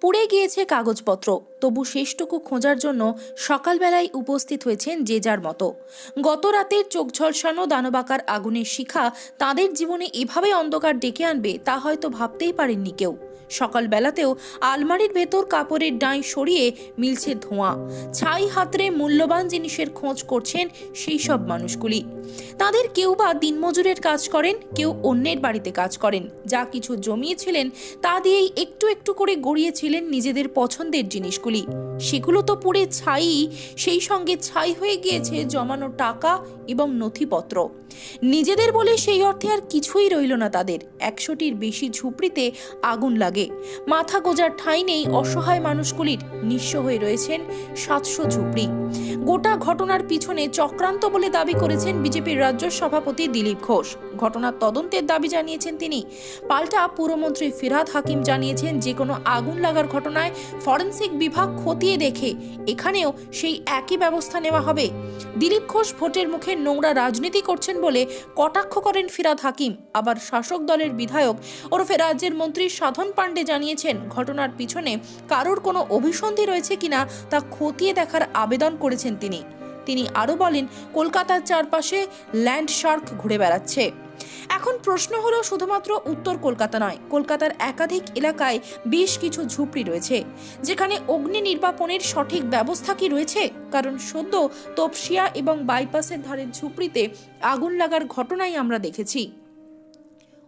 পুড়ে গিয়েছে কাগজপত্র। তবু শেষটুকু খোঁজার জন্য সকালবেলায় উপস্থিত হয়েছেন যে যার মতো। গত রাতের চোখ ঝলসানো দানবাকার আগুনের শিখা তাদের জীবনে এভাবে অন্ধকার ডেকে আনবে তা হয়তো ভাবতেই পারেননি কেউ। সকালবেলাতেও আলমারির ভেতর কাপড়ের ডাঁই সরিয়ে মিলছে ধোঁয়া। ছাই হাতরে মূল্যবান জিনিসের খোঁজ করছেন সেই সব মানুষগুলি। তাদের কেউ বা দিনমজুরের কাজ করেন, কেউ অন্যের বাড়িতে কাজ করেন। যা কিছু জমিয়েছিলেন তা দিয়েই একটু একটু করে গড়িয়েছিলেন নিজেদের পছন্দের জিনিসগুলি। সেগুলো তো পুড়ে ছাই, সেই সঙ্গে ছাই হয়ে গিয়েছে জমানো টাকা এবং নথিপত্র। নিজেদের বলে সেই অর্থে আর কিছুই রইল না তাদের। একশোটির বেশি ঝুপড়িতে আগুন লাগে। মাথা গোজার ঠাঁই নেই অসহায় মানুষগুলির। নিঃস্ব হয়ে রয়েছেন সাতশো ঝুপড়ি। গোটা ঘটনার পিছনে চক্রান্ত বলে দাবি করেছেন বিজেপির রাজ্য সভাপতি দিলীপ ঘোষ। ঘটনার তদন্তের দাবি জানিয়েছেন তিনি। পাল্টা পুরমন্ত্রী ফিরহাদ হাকিম জানিয়েছেন যে কোনো আগুন লাগার ঘটনায় ফরেন্সিক বিভাগ খতিয়ে দেখে এখানেও সেই একই ব্যবস্থা নেওয়া হবে। দিলীপ ঘোষ ভোটের মুখে নোংরা রাজনীতি করছেন বলে কটাক্ষ করেন ফিরাদ হাকিম। আবার শাসক দলের বিধায়ক ওরফে রাজ্যের মন্ত্রী সাধন পাণ্ডে জানিয়েছেন, ঘটনার পিছনে কারোর কোনো অভিসন্ধি রয়েছে কিনা তা খতিয়ে দেখার আবেদন করেছেন তিনি। তিনি আরও বলেন, কলকাতার চারপাশে ল্যান্ড শার্ক ঘুরে বেড়াচ্ছে। এখন প্রশ্ন হলো শুধুমাত্র উত্তর কলকাতা নয়, কলকাতার একাধিক এলাকায় বেশ কিছু ঝুপড়ি রয়েছে। যেখানে অগ্নি নির্বাপনের সঠিক ব্যবস্থা কি রয়েছে? কারণ সদ্য তপসিয়া এবং বাইপাসের ধারের ঝুপড়িতে আগুন লাগার ঘটনাই আমরা দেখেছি।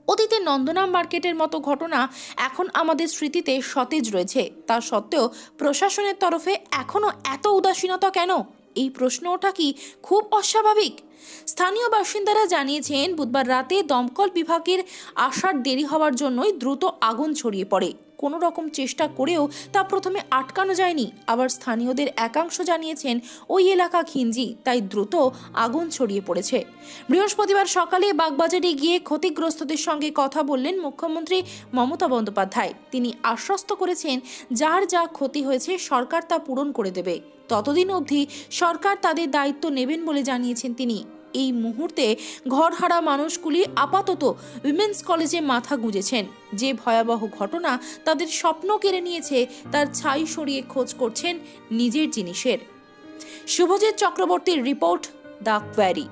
অতীতে নন্দনাম মার্কেটের মতো ঘটনা এখন আমাদের স্মৃতিতে সতেজ রয়েছে। তা সত্ত্বেও প্রশাসনের তরফে এখনও এত উদাসীনতা কেন? এই প্রশ্ন ওঠা কি খুব অস্বাভাবিক? স্থানীয় বাসিন্দারা জানিয়েছেন, বুধবার রাতে দমকল বিভাগের আসার দেরি হওয়ার জন্যই দ্রুত আগুন ছড়িয়ে পড়ে। কোনো রকম চেষ্টা করেও তা প্রথমে আটকানো যায়নি। আবার স্থানীয়দের একাংশ জানিয়েছেন, ওই এলাকা খিঞ্জি তাই দ্রুত আগুন ছড়িয়ে পড়েছে। বৃহস্পতিবার সকালে বাগবাজারে গিয়ে ক্ষতিগ্রস্তদের সঙ্গে কথা বললেন মুখ্যমন্ত্রী মমতা বন্দ্যোপাধ্যায়। তিনি আশ্বস্ত করেছেন, যার যা ক্ষতি হয়েছে সরকার তা পূরণ করে দেবে। ততদিন অবধি সরকার তাদের দায়িত্ব নেবেন বলে জানিয়েছেন তিনি। এই মুহূর্তে ঘরহারা মানুষগুলি আপাতত উইমেন্স কলেজে মাথা গুঁজেছেন। যে ভয়াবহ ঘটনা তাদের স্বপ্ন কেড়ে নিয়েছে, তার ছাই সরিয়ে খোঁজ করছেন নিজের জিনিসের। শুভজিৎ চক্রবর্তীর রিপোর্ট দ্য কোয়ারি।